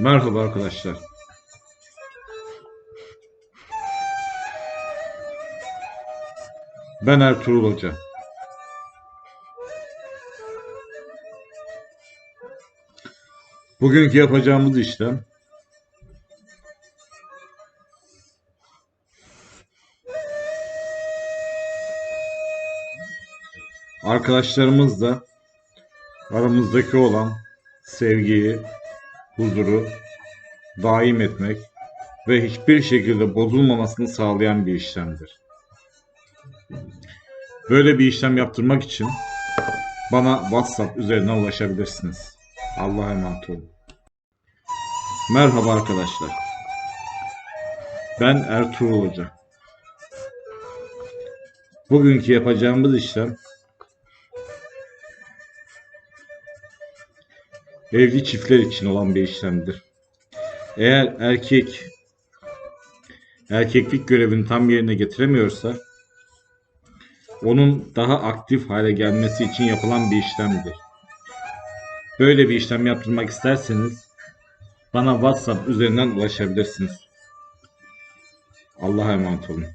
Merhaba arkadaşlar. Ben Ertuğrul Hoca. Bugünkü yapacağımız işlem arkadaşlarımızla aramızdaki olan sevgiyi, huzuru daim etmek ve hiçbir şekilde bozulmamasını sağlayan bir işlemdir. Böyle bir işlem yaptırmak için bana WhatsApp üzerinden ulaşabilirsiniz. Allah'a emanet olun. Merhaba arkadaşlar. Ben Ertuğrul Hoca. Bugünkü yapacağımız işlem evli çiftler için olan bir işlemdir. Eğer erkek erkeklik görevini tam yerine getiremiyorsa onun daha aktif hale gelmesi için yapılan bir işlemdir. Böyle bir işlem yaptırmak isterseniz bana WhatsApp üzerinden ulaşabilirsiniz. Allah'a emanet olun.